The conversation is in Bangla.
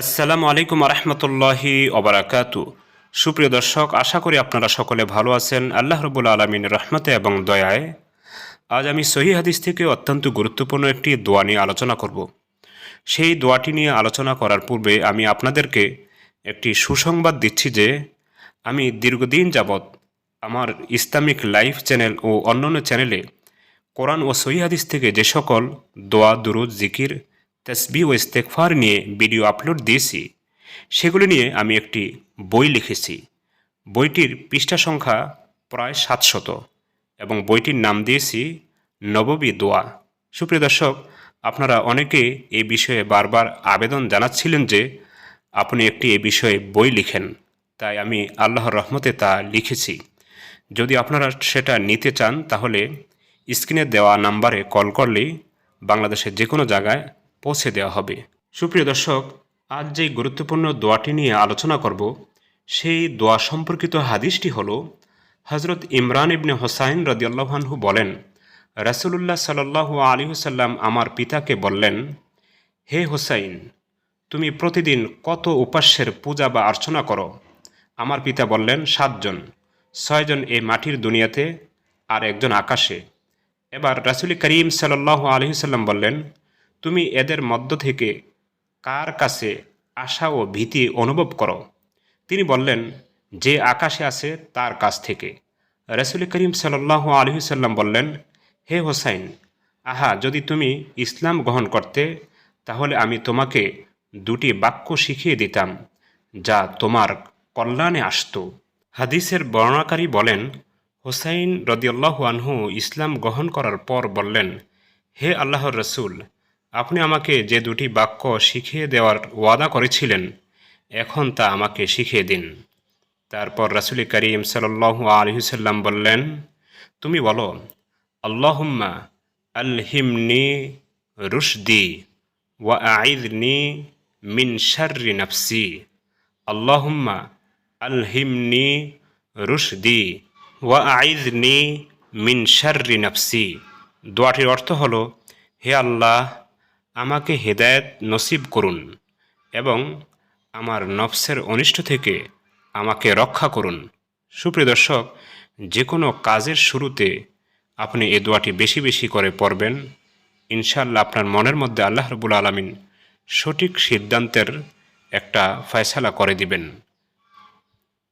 আসসালামু আলাইকুম রহমতুল্লাহি অবরাকাতু সুপ্রিয় দর্শক, আশা করি আপনারা সকলে ভালো আছেন। আল্লাহ রবুল আলমিন রহমতে এবং দয়ায়। আজ আমি সহি হাদিস থেকে অত্যন্ত গুরুত্বপূর্ণ একটি দোয়া নিয়ে আলোচনা করব। সেই দোয়াটি নিয়ে আলোচনা করার পূর্বে আমি আপনাদেরকে একটি সুসংবাদ দিচ্ছি যে, আমি দীর্ঘদিন যাবৎ আমার ইসলামিক লাইফ চ্যানেল ও অন্যান্য চ্যানেলে কোরআন ও সহি হাদিস থেকে যে সকল দোয়া, দুরুদ, জিকির তসবি ও ইস্তেকফার নিয়ে ভিডিও আপলোড দিয়েছি। সেগুলি নিয়ে আমি একটি বই লিখেছি। বইটির পৃষ্ঠা সংখ্যা প্রায় সাতশত এবং বইটির নাম দিয়েছি নববী দোয়া। সুপ্রিয় দর্শক, আপনারা অনেকে এই বিষয়ে বারবার আবেদন জানাচ্ছিলেন যে আপনি একটি এ বিষয়ে বই লিখেন। তাই আমি আল্লাহর রহমতে তা লিখেছি। যদি আপনারা সেটা নিতে চান, তাহলে স্ক্রিনে দেওয়া নাম্বারে কল করলেই বাংলাদেশের যে কোনো জায়গায় পৌঁছে দেওয়া হবে। সুপ্রিয় দর্শক, আজ যে গুরুত্বপূর্ণ দোয়াটি নিয়ে আলোচনা করব, সেই দোয়া সম্পর্কিত হাদিসটি হল হজরত ইমরান ইবনে হোসাইন রদিয়াল্লাহানহু বলেন, রাসুলুল্লাহ সাল্লাহ আলী হুসাল্লাম আমার পিতাকে বললেন, হে হোসাইন, তুমি প্রতিদিন কত উপাস্যের পূজা বা অর্চনা করো? আমার পিতা বললেন সাতজন ছয়জন এই মাটির দুনিয়াতে আর একজন আকাশে। এবার রাসুল করিম সাল্লাহ আলহিসাল্লাম বললেন তুমি এদের মধ্য থেকে কার কাছে আশা ও ভীতি অনুভব করো? তিনি বললেন, যে আকাশে আছে তার কাছ থেকে। রসুল করিম সাল্লাহ আলহিসাল্লাম বললেন, হে হোসাইন, আহা, যদি তুমি ইসলাম গ্রহণ করতে, তাহলে আমি তোমাকে দুটি বাক্য শিখিয়ে দিতাম, যা তোমার কল্যাণে আসত। হাদিসের বর্ণাকারী বলেন, হোসাইন রদিয়াল্লাহু আনহু ইসলাম গ্রহণ করার পর বললেন, হে আল্লাহর রসুল আপনি আমাকে যে দুটি বাক্য শিখিয়ে দেওয়ার ওয়াদা করেছিলেন, এখন তা আমাকে শিখিয়ে দিন। তারপর রাসুল করিম সাল্লু আলহিসাল্লাম বললেন, তুমি বলো, আল্লাহুম্মা আলহিমনি রুশদি ওয়া আইদনি মিন শাররি নফসি। আল্লাহুম্মা আলহিমনি রুশদি ওয়া আইদনি মিন শাররি নফসি। দোয়াটির অর্থ হল, হে আল্লাহ আমাকে হেদায়ত নসিব করুন এবং আমার নফসের অনিষ্ট থেকে আমাকে রক্ষা করুন। সুপ্রিয় দর্শক, যে কোনো কাজের শুরুতে আপনি এ দোয়াটি বেশি বেশি করে পড়বেন। ইনশাল্লাহ আপনার মনের মধ্যে আল্লাহ রবুল আলমিন সঠিক সিদ্ধান্তের একটা ফয়সালা করে দিবেন।